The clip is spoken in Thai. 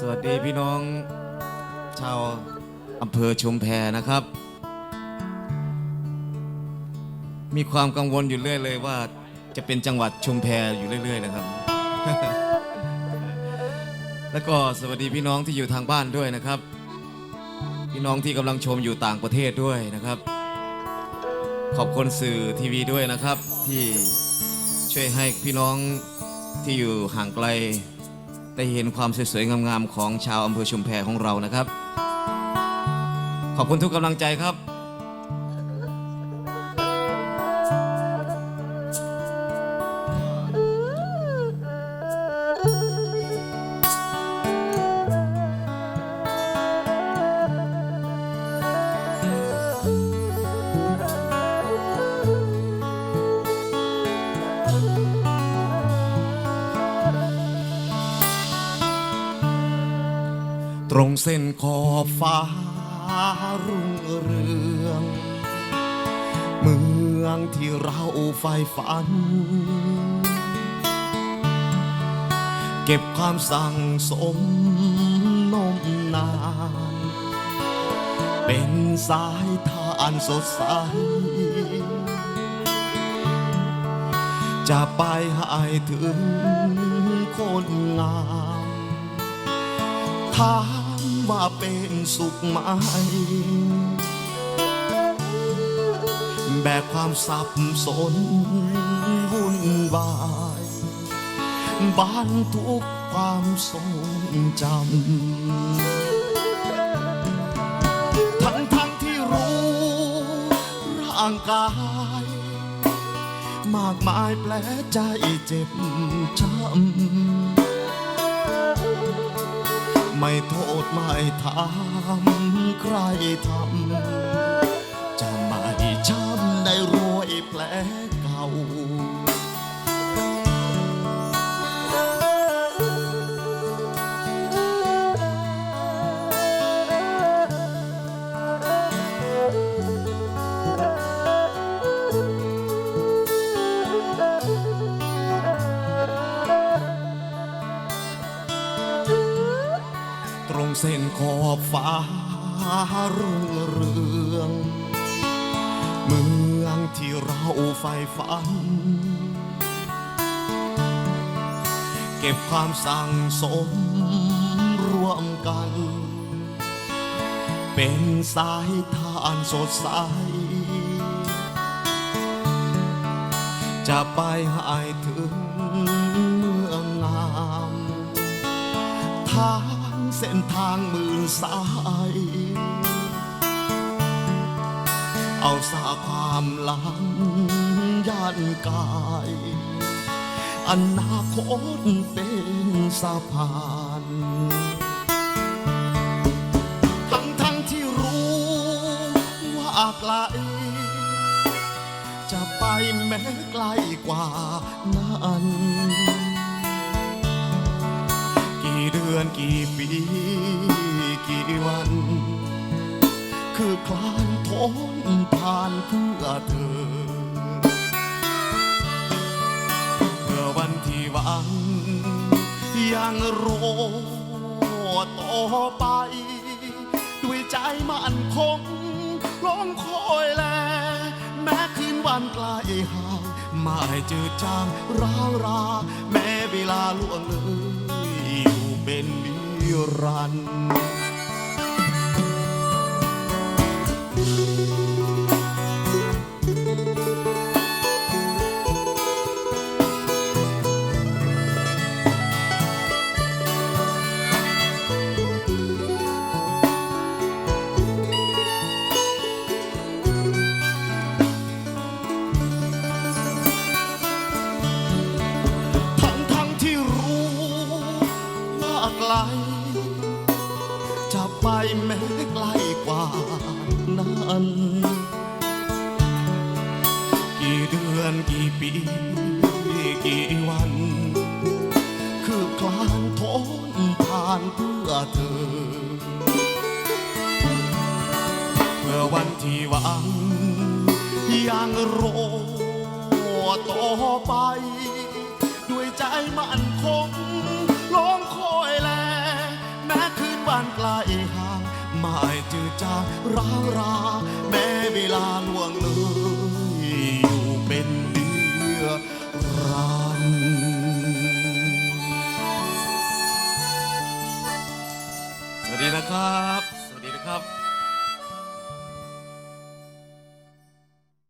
สวัสดีพี่น้อง ชาวอำเภอชุมแพนะครับ มีความกังวลอยู่เรื่อยเลยว่าจะเป็นจังหวัดชุมแพอยู่เรื่อย ๆ นะครับ แล้วก็สวัสดีพี่น้องที่อยู่ทางบ้านด้วยนะครับ พี่น้องที่กำลังชมอยู่ต่างประเทศด้วยนะครับ ขอบคุณสื่อทีวีด้วยนะครับ ที่ช่วยให้พี่น้องที่อยู่ห่างไกล ได้เห็นความสวยๆงามๆของชาวอำเภอชุมแพของเรานะครับ ขอบคุณทุกกำลังใจครับ รงเส้นขอบฟ้ารุ่งเรือง เมืองที่เราใฝ่ฝัน เก็บความสั่งสมนมนาน เป็นสายทานสดใส จะไปให้ถึงคนงามถา ว่าเป็นสุขไหมแบกความสับสนวุ่นวายบานทุกความทรงจำทั้งทั้งที่รู้ร่างกาย มากมายแผลใจเจ็บช้ำไม่โท ถามใครทำจะไม่ช้ำได้รอยแผลเก่า เส้นขอบฟ้ารุ่งเรือง เมืองที่เราใฝ่ฝัน เก็บความสั่งสมร่วมกัน เป็นสายทานสดใส จะไปให้ถึงเมืองงามทา เส้นทางหมื่นสาย เอาสาความหลังย่านกายอนาคตเป็นสะพานทั้งทั้งที่รู้ว่าไกล จะไปแม้ไกลกว่านั้น อนกี่ปีกี่วัน คือคลานทนผ่านเพื่อเธอ เพื่อวันที่หวัง ยังรอต่อไป ด้วยใจมั่นคงลองคอยแล แม้คืนวันไกลห่างไม่เจืดจางร้างรา แม้เวลาล่วงเลย เป็นนิรันดร์ ไปแม้ไกลกว่านั้น กี่เดือนกี่ปี กี่วัน คือคลานทนผ่านเพื่อเธอเมื่อวันที่หวังยังรอต่อไป ด้วยใจมั่นคงลงคอยแลแม้านไกลห่างไม่จืดจางร้าวรา แม้เวลาล่วงเลยอยู่เป็นเดือรัน